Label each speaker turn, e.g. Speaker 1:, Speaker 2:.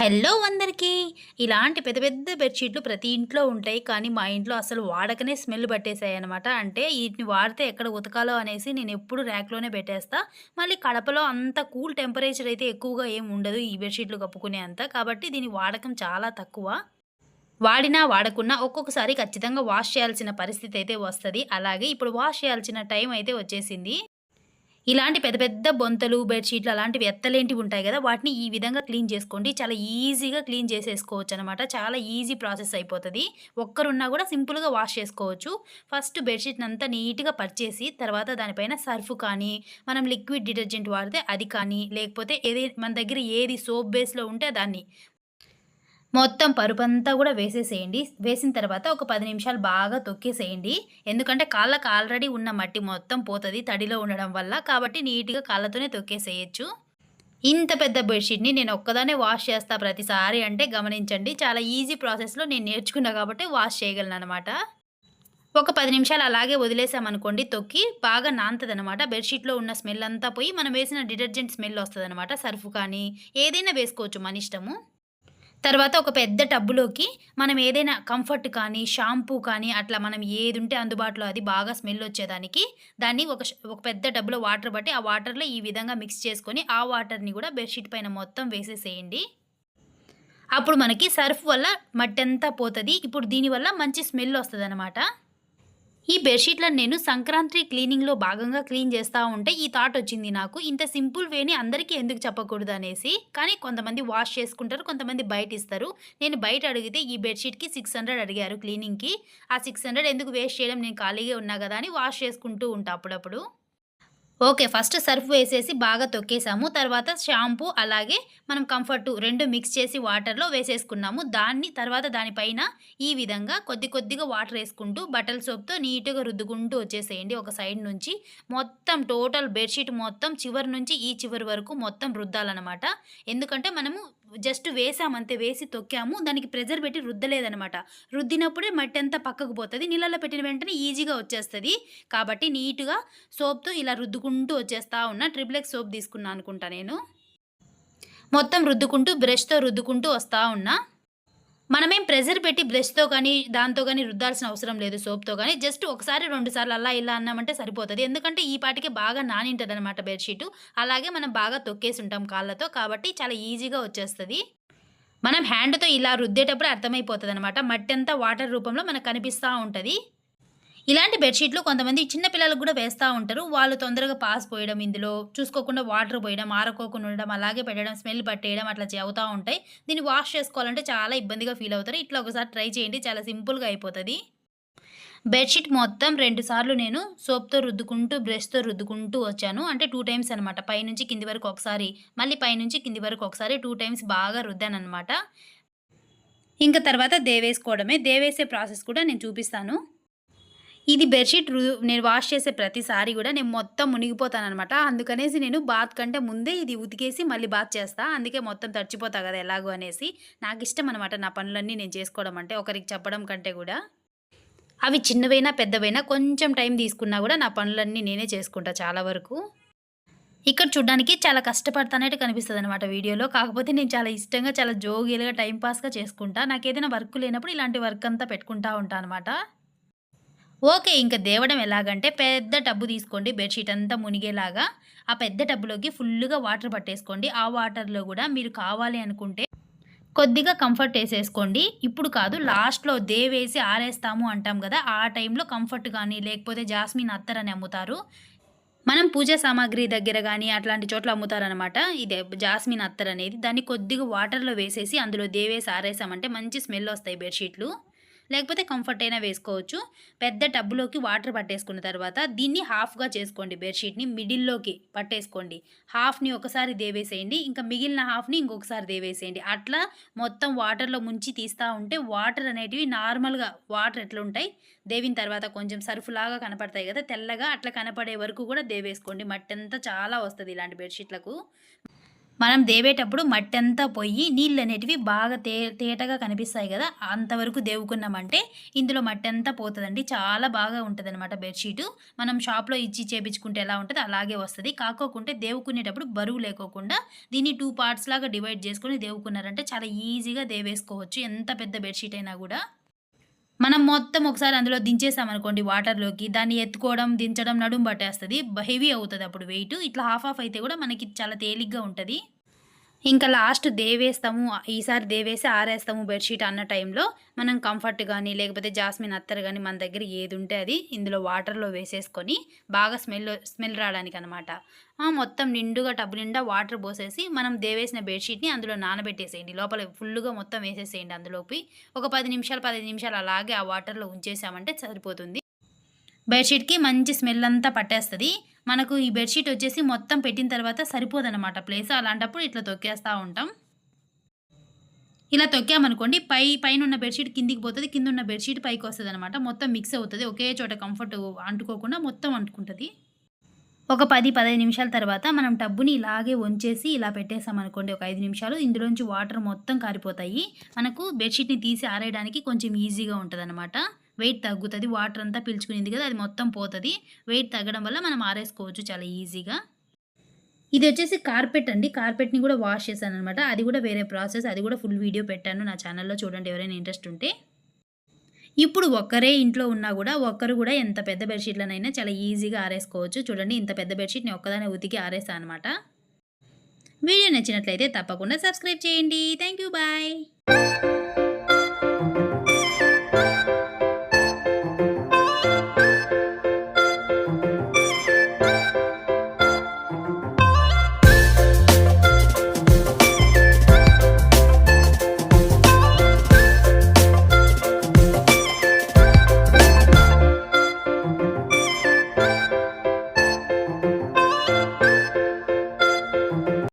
Speaker 1: Hello అందరికీ. ఇలాంటి పెద్ద పెద్ద బెడ్షీట్లు ప్రతి ఇంట్లో ఉంటాయి. కానీ మా ఇంట్లో అసలు వాడకనే స్మెల్ పట్టేసాయి అనమాట అంటే వీటిని వాడితే ఎక్కడ ఉతకాలో అనేసి నేను ఎప్పుడు ర్యాక్లోనే పెట్టేస్తా. మళ్ళీ కడపలో అంత కూల్ టెంపరేచర్ అయితే ఎక్కువగా ఏం ఉండదు ఈ బెడ్షీట్లు కప్పుకునే అంత. కాబట్టి దీని వాడకం చాలా తక్కువ. వాడినా వాడకున్నా ఒక్కొక్కసారి ఖచ్చితంగా వాష్ చేయాల్సిన పరిస్థితి అయితే వస్తుంది. అలాగే ఇప్పుడు వాష్ చేయాల్సిన టైం అయితే వచ్చేసింది. ఇలాంటి పెద్ద పెద్ద బొంతలు బెడ్షీట్లు అలాంటివి ఎత్తలేంటివి ఉంటాయి కదా వాటిని ఈ విధంగా క్లీన్ చేసుకోండి. చాలా ఈజీగా క్లీన్ చేసేసుకోవచ్చు అనమాట చాలా ఈజీ ప్రాసెస్ అయిపోతుంది. ఒక్కరున్నా కూడా సింపుల్గా వాష్ చేసుకోవచ్చు. ఫస్ట్ బెడ్షీట్ని అంతా నీట్గా పరిచేసి తర్వాత దానిపైన సర్ఫ్ కానీ మనం లిక్విడ్ డిటర్జెంట్ వాడితే అది కానీ లేకపోతే ఏది మన దగ్గర ఏది సోప్ బేస్లో ఉంటే దాన్ని మొత్తం పరుపంతా కూడా వేసేసేయండి. వేసిన తర్వాత ఒక పది నిమిషాలు బాగా తొక్కేసేయండి. ఎందుకంటే కాళ్ళకు ఆల్రెడీ ఉన్న మట్టి మొత్తం పోతుంది తడిలో ఉండడం వల్ల. కాబట్టి నీట్గా కాళ్ళతోనే తొక్కేసేయచ్చు. ఇంత పెద్ద బెడ్షీట్ని నేను ఒక్కదానే వాష్ చేస్తా ప్రతిసారి అంటే గమనించండి. చాలా ఈజీ ప్రాసెస్లో నేను నేర్చుకున్నా కాబట్టి వాష్ చేయగలను అనమాట ఒక పది నిమిషాలు అలాగే వదిలేసామనుకోండి తొక్కి బాగా నాంతది అనమాట బెడ్షీట్లో ఉన్న స్మెల్ అంతా పోయి మనం వేసిన డిటర్జెంట్ స్మెల్ వస్తుంది అనమాట సర్ఫ్ కానీ ఏదైనా వేసుకోవచ్చు మన ఇష్టము. తర్వాత ఒక పెద్ద టబ్బులోకి మనం ఏదైనా కంఫర్ట్ కానీ షాంపూ కానీ అట్లా మనం ఏది ఉంటే అందుబాటులో అది బాగా స్మెల్ వచ్చేదానికి దాన్ని ఒక ఒక పెద్ద టబ్బులో వాటర్ బట్టి ఆ వాటర్లో ఈ విధంగా మిక్స్ చేసుకొని ఆ వాటర్ని కూడా బెడ్షీట్ పైన మొత్తం వేసేసేయండి. అప్పుడు మనకి సర్ఫ్ వల్ల మట్టి అంతా పోతుంది. ఇప్పుడు దీనివల్ల మంచి స్మెల్ వస్తుంది ఈ బెడ్షీట్లను నేను సంక్రాంతి క్లీనింగ్లో భాగంగా క్లీన్ చేస్తూ ఉంటే ఈ థాట్ వచ్చింది నాకు. ఇంత సింపుల్ వేని అందరికీ ఎందుకు చెప్పకూడదు అనేసి. కానీ కొంతమంది వాష్ చేసుకుంటారు కొంతమంది బయట ఇస్తారు నేను బయట అడిగితే ఈ బెడ్షీట్కి సిక్స్ హండ్రెడ్ అడిగారు క్లీనింగ్కి. ఆ సిక్స్ హండ్రెడ్ ఎందుకు వేస్ట్ చేయడం? నేను ఖాళీగా ఉన్నా కదా అని వాష్ చేసుకుంటూ ఉంటా అప్పుడప్పుడు. ఓకే ఫస్ట్ సర్ఫ్ వేసేసి బాగా తొక్కేసాము. తర్వాత షాంపూ అలాగే మనం కంఫర్ట్ రెండు మిక్స్ చేసి వాటర్లో వేసేసుకున్నాము. దాన్ని తర్వాత దానిపైన ఈ విధంగా కొద్ది కొద్దిగా వాటర్ వేసుకుంటూ బట్టల సోప్తో నీట్గా రుద్దుకుంటూ వచ్చేసేయండి ఒక సైడ్ నుంచి. మొత్తం టోటల్ బెడ్షీట్ మొత్తం చివరి నుంచి ఈ చివరి వరకు మొత్తం రుద్దాలన్నమాట. ఎందుకంటే మనము జస్ట్ వేసామంతే వేసి తొక్కాము. దానికి ప్రెజర్ పెట్టి రుద్దలేదనమాట రుద్దినప్పుడే మట్టి అంతా పక్కకు పోతుంది. నీళ్ళలో పెట్టిన వెంటనే ఈజీగా వచ్చేస్తుంది. కాబట్టి నీట్గా సోప్తో ఇలా రుద్దుకుంటూ వచ్చేస్తా ఉన్నా. ట్రిప్లెక్స్ సోప్ తీసుకున్నా అనుకుంటా నేను. మొత్తం రుద్దుకుంటూ బ్రష్తో రుద్దుకుంటూ వస్తూ ఉన్నా. మనమేం ప్రెజర్ పెట్టి బ్రష్తో కానీ దాంతో కానీ రుద్దాల్సిన అవసరం లేదు సోప్తో కానీ. జస్ట్ ఒకసారి రెండు సార్లు అలా ఇలా అన్నామంటే సరిపోతుంది. ఎందుకంటే ఈ పాటికి బాగా నానింటుంది అనమాట బెడ్షీటు. అలాగే మనం బాగా తొక్కేసి ఉంటాం కాళ్ళతో కాబట్టి చాలా ఈజీగా వచ్చేస్తుంది. మనం హ్యాండ్తో ఇలా రుద్దేటప్పుడు అర్థమైపోతుంది అనమాట మట్టి అంతా వాటర్ రూపంలో మనకు కనిపిస్తూ ఉంటుంది. ఇలాంటి బెడ్షీట్లు కొంతమంది చిన్న పిల్లలకు కూడా వేస్తూ ఉంటారు. వాళ్ళు తొందరగా పాస్ పోయడం ఇందులో చూసుకోకుండా వాటర్ పోయడం ఆరకోకుండా ఉండడం అలాగే పెట్టడం స్మెల్ పట్టేయడం అట్లా అవుతూ ఉంటాయి. దీన్ని వాష్ చేసుకోవాలంటే చాలా ఇబ్బందిగా ఫీల్ అవుతారు. ఇట్లా ఒకసారి ట్రై చేయండి చాలా సింపుల్గా అయిపోతుంది. బెడ్షీట్ మొత్తం రెండు సార్లు నేను సోప్తో రుద్దుకుంటూ బ్రష్తో రుద్దుకుంటూ వచ్చాను. అంటే టూ టైమ్స్ అనమాట పైనుంచి కింది వరకు ఒకసారి మళ్ళీ పైనుంచి కింది వరకు ఒకసారి టూ టైమ్స్ బాగా రుద్దాను అనమాట ఇంకా తర్వాత దేవేసుకోవడమే. దేవేసే ప్రాసెస్ కూడా నేను చూపిస్తాను. ఇది బెడ్షీట్ నేను వాష్ చేసే ప్రతిసారి కూడా నేను మొత్తం మునిగిపోతాను అనమాట అందుకనేసి నేను బాత్ కంటే ముందే ఇది ఉతికేసి మళ్ళీ బాత్ చేస్తా. అందుకే మొత్తం తడిచిపోతా కదా ఎలాగో అనేసి. నాకు ఇష్టం అనమాట నా పనులన్నీ నేను చేసుకోవడం అంటే ఒకరికి చెప్పడం కంటే కూడా. అవి చిన్నవైనా పెద్దవైనా కొంచెం టైం తీసుకున్నా కూడా నా పనులన్నీ నేనే చేసుకుంటా చాలా వరకు. ఇక్కడ చూడడానికి చాలా కష్టపడతానట్టు కనిపిస్తుంది అనమాట వీడియోలో. కాకపోతే నేను చాలా ఇష్టంగా చాలా జోగీలుగా టైంపాస్గా చేసుకుంటా. నాకు ఏదైనా వర్క్ లేనప్పుడు ఇలాంటి వర్క్ అంతా పెట్టుకుంటా ఉంటాను అనమాట ఓకే ఇంకా దేవడం ఎలాగంటే పెద్ద టబ్బు తీసుకోండి బెడ్షీట్ అంతా మునిగేలాగా ఆ పెద్ద టబ్బులోకి ఫుల్గా వాటర్ పట్టేసుకోండి. ఆ వాటర్లో కూడా మీరు కావాలి అనుకుంటే కొద్దిగా కంఫర్ట్ వేసేసుకోండి. ఇప్పుడు కాదు లాస్ట్లో దేవేసి ఆరేస్తాము అంటాం కదా ఆ టైంలో కంఫర్ట్ కానీ లేకపోతే జాస్మిన్ అత్తర్ అని అమ్ముతారు. మనం పూజ సామాగ్రి దగ్గర కానీ అట్లాంటి చోట్ల అమ్ముతారనమాట ఇది జాస్మిన్ అత్తర్ అనేది. దాన్ని కొద్దిగా వాటర్లో వేసేసి అందులో దేవేసి ఆరేసామంటే మంచి స్మెల్ వస్తాయి బెడ్షీట్లు. లేకపోతే కంఫర్ట్ అయినా వేసుకోవచ్చు. పెద్ద టబ్బులోకి వాటర్ పట్టేసుకున్న తర్వాత దీన్ని హాఫ్గా చేసుకోండి బెడ్షీట్ని మిడిల్లోకి పట్టేసుకోండి. హాఫ్ని ఒకసారి దేవేసేయండి ఇంకా మిగిలిన హాఫ్ని ఇంకొకసారి దేవేసేయండి. అట్లా మొత్తం వాటర్లో ముంచి తీస్తూ ఉంటే వాటర్ అనేటివి నార్మల్గా వాటర్ ఎట్లా ఉంటాయి? దేవిన తర్వాత కొంచెం సర్ఫ్ లాగా కనపడతాయి కదా తెల్లగా అట్లా కనపడే వరకు కూడా దేవేసుకోండి. మట్టి అంతా చాలా వస్తుంది ఇలాంటి బెడ్షీట్లకు. మనం దేవేటప్పుడు మట్టంతా పోయి నీళ్ళు అనేటివి బాగా తే తేటగా కనిపిస్తాయి కదా అంతవరకు దేవుకున్నామంటే ఇందులో మట్టంతా పోతుందండి. చాలా బాగా ఉంటుంది అనమాట బెడ్షీటు. మనం షాప్లో ఇచ్చి చేపించుకుంటే ఎలా ఉంటుంది అలాగే వస్తుంది. కాకోకుంటే దేవుకునేటప్పుడు బరువు లేకోకుండా దీన్ని టూ పార్ట్స్ లాగా డివైడ్ చేసుకొని దేవుకున్నారంటే చాలా ఈజీగా దేవేసుకోవచ్చు. ఎంత పెద్ద బెడ్షీట్ అయినా కూడా. మనం మొత్తం ఒకసారి అందులో దించేసామనుకోండి వాటర్‌లోకి దాన్ని ఎత్తుకోవడం, దించడం నడుము పట్టేస్తుంది హెవీ అవుతుంది అప్పుడు వెయిట్. ఇట్లా హాఫ్ హాఫ్ అయితే కూడా మనకి చాలా తేలిగ్గా ఉంటుంది ఇంకా లాస్ట్ దేవేస్తాము. ఈసారి దేవేసి ఆరేస్తాము బెడ్‌షీట్ అన్న టైంలో మనం కంఫర్ట్ కానీ లేకపోతే జాస్మిన్ అత్తర్ కానీ మన దగ్గర ఏది ఉంటే అది ఇందులో వాటర్‌లో వేసేసుకొని బాగా స్మెల్ స్మెల్ రావడానికి అనమాట మొత్తం నిండుగా టబ్ నిండా వాటర్ పోసేసి మనం దేవేసిన బెడ్‌షీట్‌ని అందులో నానబెట్టేసేయండి. లోపల ఫుల్గా మొత్తం వేసేసేయండి అందులోకి. ఒక పది నిమిషాలు, 15 నిమిషాలు అలాగే ఆ వాటర్‌లో ఉంచేసామంటే సరిపోతుంది. బెడ్‌షీట్‌కి మంచి స్మెల్ అంతా పట్టేస్తుంది మనకు ఈ బెడ్‌షీట్ వచ్చేసి మొత్తం పెట్టిన తర్వాత సరిపోదనమాట ప్లేస్. అలాంటప్పుడు ఇట్లా తొక్కేస్తూ ఉంటాం. ఇలా తొక్కామనుకోండి పై పైన ఉన్న బెడ్‌షీట్ కిందికి కింద ఉన్న బెడ్‌షీట్ పైకి వస్తుంది అనమాట మొత్తం మిక్స్ అవుతుంది ఒకే చోట కంఫర్ట్ అంటుకోకుండా మొత్తం అంటుకుంటుంది ఒక 10, 15 నిమిషాల తర్వాత మనం టబ్బుని ఇలాగే వంచేసి ఇలా పెట్టేసామనుకోండి ఒక ఐదు నిమిషాలు ఇందులోంచి వాటర్ మొత్తం కారిపోతాయి. మనకు బెడ్‌షీట్‌ని తీసి ఆరేయడానికి కొంచెం ఈజీగా ఉంటుంది వెయిట్ తగ్గుతుంది వాటర్ అంతా పీల్చుకునేది కదా! అది మొత్తం పోతుంది వెయిట్ తగ్గడం వల్ల మనం ఆరేసుకోవచ్చు చాలా ఈజీగా. ఇది వచ్చేసి కార్పెట్ అండి. కార్పెట్‌ని కూడా వాష్ చేశాననమాట. అది కూడా వేరే ప్రాసెస్. అది కూడా ఫుల్ వీడియో పెట్టాను నా ఛానల్‌లో చూడండి ఎవరైనా ఇంట్రెస్ట్ ఉంటే. ఇప్పుడు ఒక్కరే ఇంట్లో ఉన్నా కూడా ఒక్కరు కూడా ఎంత పెద్ద బెడ్‌షీట్‌లనైనా చాలా ఈజీగా ఆరేసుకోవచ్చు. చూడండి ఇంత పెద్ద బెడ్‌షీట్ నేను ఉతికి ఆరేసాను అనమాట. వీడియో నచ్చినట్లయితే తప్పకుండా సబ్స్క్రైబ్ చేయండి. Thank you. బాయ్.